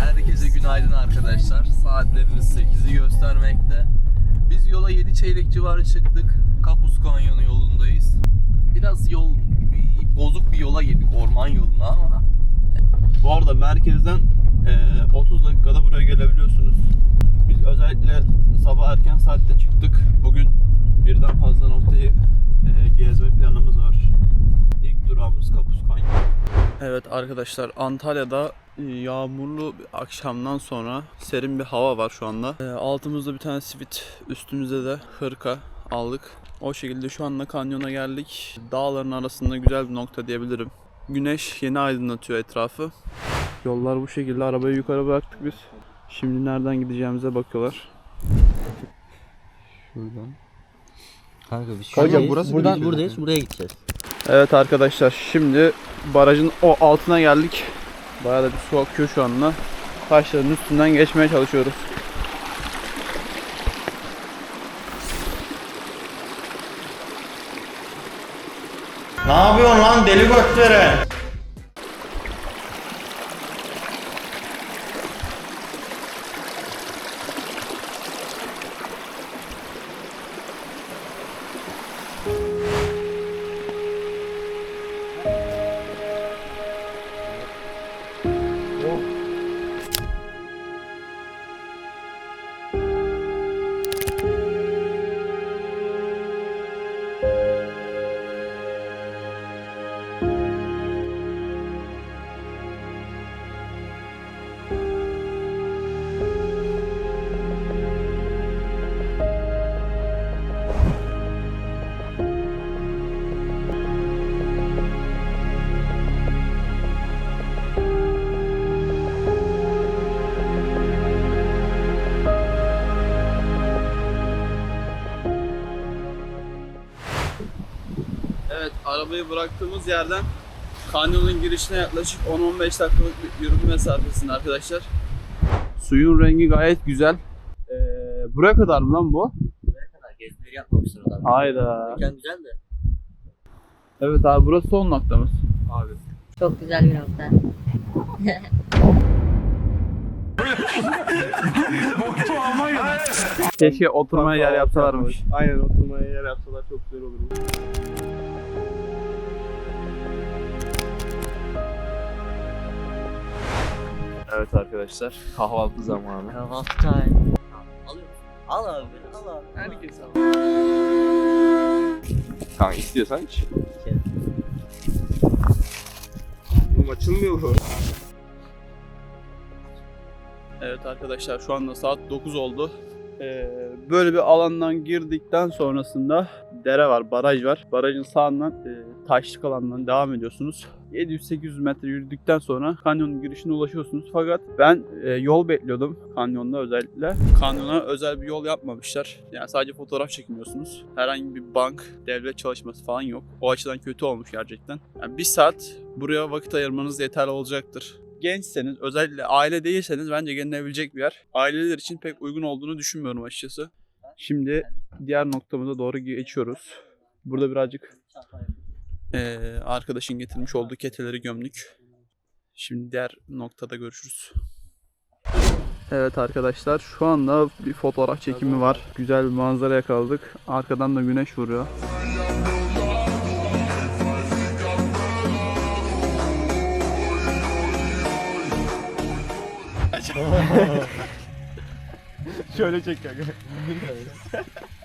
Herkese günaydın arkadaşlar. Saatlerimiz 8'i göstermekte. Biz yola 7 çeyrek civarı çıktık. Kapuz Kanyonu yolundayız. Biraz yol bozuk bir yola girdik orman yoluna ama Bu arada merkezden e, 30 dakikada buraya gelebiliyorsunuz. Biz özellikle sabah erken saatte çıktık. Bugün birden fazla noktayı e, gezme planımız Evet arkadaşlar Antalya'da e, yağmurlu bir akşamdan sonra serin bir hava var şu anda. E, altımızda bir tane sivit, üstümüzde de hırka aldık. O şekilde şu anda kanyona geldik. Dağların arasında güzel bir nokta diyebilirim. Güneş yeni aydınlatıyor etrafı. Yollar bu şekilde. Arabayı yukarı bıraktık biz. Şimdi nereden gideceğimize bakıyorlar. Şuradan. Kanka Hocam, şuradayız. burası Buradan buradayız. Buraya gideceğiz. Evet arkadaşlar şimdi barajın o altına geldik. Bayağı da bir su akıyor şu anda. Taşların üstünden geçmeye çalışıyoruz. Ne yapıyorsun lan deli 哦 Evet arabayı bıraktığımız yerden kanyonun girişine yaklaşık 10-15 dakikalık bir yürüme mesafesinde arkadaşlar. Suyun rengi gayet güzel. Ee, buraya kadar mı lan bu? Gezmeleri yapmamışlar adam. Hayda. Mekan güzel de. Evet abi burası son noktamız. abi Çok güzel bir nokta. Keşke oturmaya yer yapsalarmış. Aynen oturmaya yer yapsalar çok güzel olurmuş. Evet arkadaşlar kahvaltı zamanı. Kahvaltı time. Alıyor musun? Al abi. Al abi. Herkes Kanka istiyorsan iç. İçerim. Oğlum açılmıyor bu. Evet arkadaşlar şu anda saat 9 oldu. Ee, böyle bir alandan girdikten sonrasında dere var, baraj var. Barajın sağından e, taşlık alandan devam ediyorsunuz. 700-800 metre yürüdükten sonra kanyonun girişine ulaşıyorsunuz. Fakat ben e, yol bekliyordum kanyonda özellikle. Kanyona özel bir yol yapmamışlar. Yani sadece fotoğraf çekmiyorsunuz. Herhangi bir bank, devlet çalışması falan yok. O açıdan kötü olmuş gerçekten. Yani bir saat buraya vakit ayırmanız yeterli olacaktır gençseniz, özellikle aile değilseniz bence gelinebilecek bir yer. Aileler için pek uygun olduğunu düşünmüyorum açıkçası. Şimdi diğer noktamıza doğru geçiyoruz. Burada birazcık eee, arkadaşın getirmiş olduğu keteleri gömdük. Şimdi diğer noktada görüşürüz. Evet arkadaşlar şu anda bir fotoğraf çekimi var. Güzel bir manzara yakaladık. Arkadan da güneş vuruyor. Şöyle çek kanka.